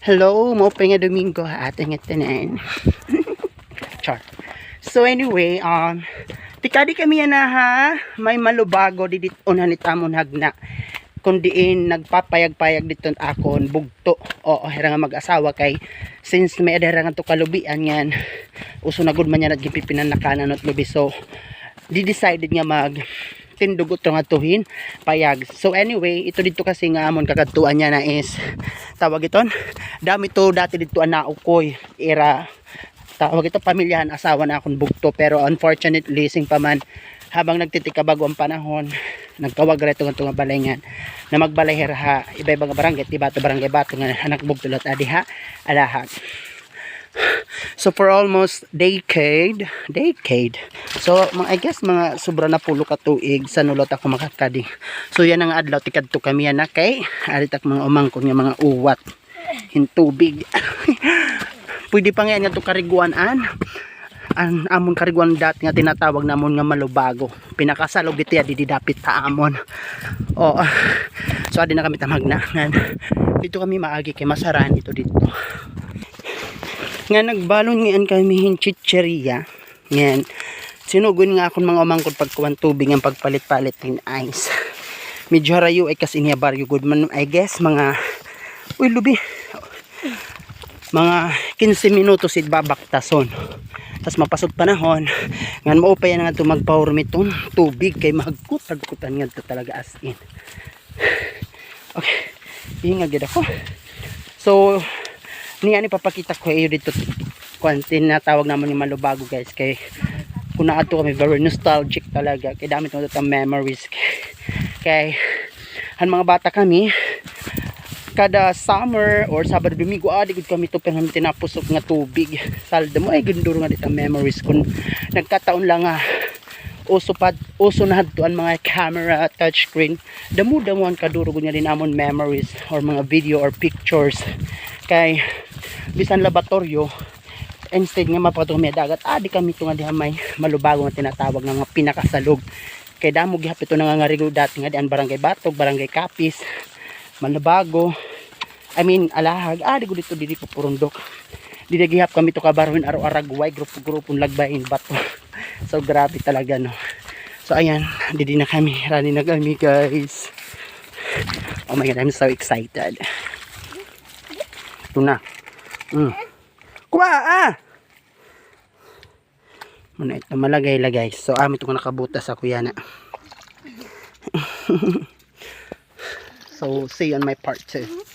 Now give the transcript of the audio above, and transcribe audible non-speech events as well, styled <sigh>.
Hello, mo pa nga Domingo at nga tanan. <laughs> Char. So anyway, um, tikadi kami yan na ha, may malubago didit unan ni tamon hagna. Kundiin nagpapayag-payag dito akon bugto. Oo, hera nga mag-asawa kay since may adara nga to kalubian yan. Uso na gud man yan at gipipinan na kanan at lubi. So, di decided nga mag tindugot nga tuhin payag. So anyway, ito dito kasi nga amon kakadtuan niya na is tawag iton. Dami to dati dito ana ukoy era. Tawag ito pamilyahan asawa na akong bugto. Pero unfortunately sing pa man habang nagtitika bago ang panahon nagkawag reto nga nga balengan na magbalay ha. Iba-iba nga barangay di bato barangay bato nga anak bugto lot adi ha alahat So for almost decade, decade. So I guess mga sobra na pulo ka tuig sa nulot ako makakadi. So yan ang adlaw tikad to kami yan na kay alitak mga umangkon nga mga uwat. Hintubig. <laughs> Pwede pa nga nga to kariguan an? Amon kariguan dat nga tinatawag namon nga malubago. Pinakasalog iti adi didapit ta amon. Oh so adi na kami tamag na dito kami maagi kay masaran dito dito nga nagbalon ngayon kami hin chicheria. Ngayon sinugon nga akong mga umangkod pagkuhan tubig ang pagpalit-palit ng ice. Medyo harayo ay kasi niya baryo good man I guess mga uy lubi. Mga 15 minutos it babaktason. Tas mapasod panahon. Ngan mao pa yan nga ito magpahurmitong tubig kay magkutag-kutan nga ito talaga as in. <sighs> Okay ingag gid ako. So niya ni papakita ko iyo dito. Kung tinatawag naman yung malubago guys kay kung naato kami very nostalgic talaga. Kay damit mo ito memories. Kay han mga bata kami kada summer or Sabado Domingo adi gud kami pero kami tinapusok nga tubig. Salda mo ay gunduro nga dito memories. Kun nagkataon lang nga uso pad uso na hadtuan mga camera touchscreen. Damo damo ang kaduro gud nga din amon memories or mga video or pictures. Kay bisan laboratorio instead nga mapatumi dagat adi kami to nga diha may malubago nga tinatawag nga mga pinakasalog kay damo gihapit to nga nga rigo dati nga dian barangay Batog barangay Kapis Malabago. I mean alahag adi ko dito didi ko purundok. Didi gihap kami to kabaron araw-aragway grupo grupong lagbayin bato <laughs> so grabe talaga no? So ayan didi na kami rani na kami guys. Oh my god I'm so excited. Ito na mm. ah! Muna ito malagay-lagay. So amin ito ko nakabutas ako yan <laughs> so see on my part 2